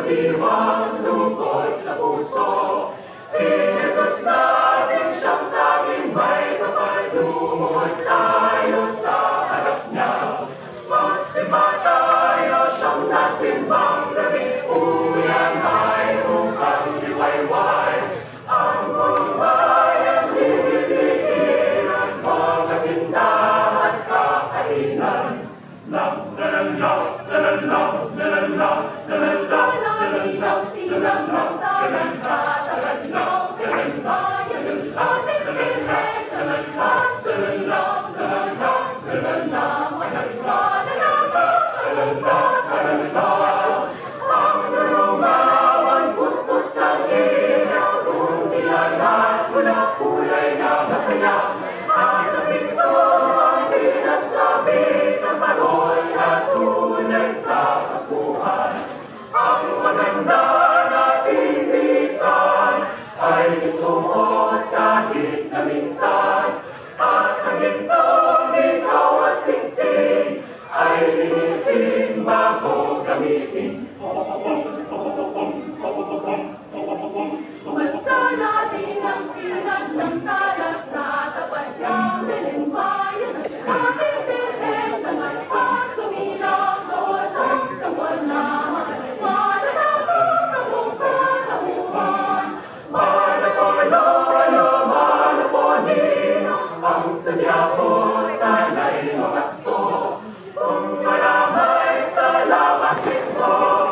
Обірвав рукою за кусок, Yeah. Basta natin ang sinag ng tala sa tapat ng bilimbayan Ating bilhin na may pagsumilang doon sa wala Mananapag ang mong katawan Manapolo kayo, ang sadya nothing.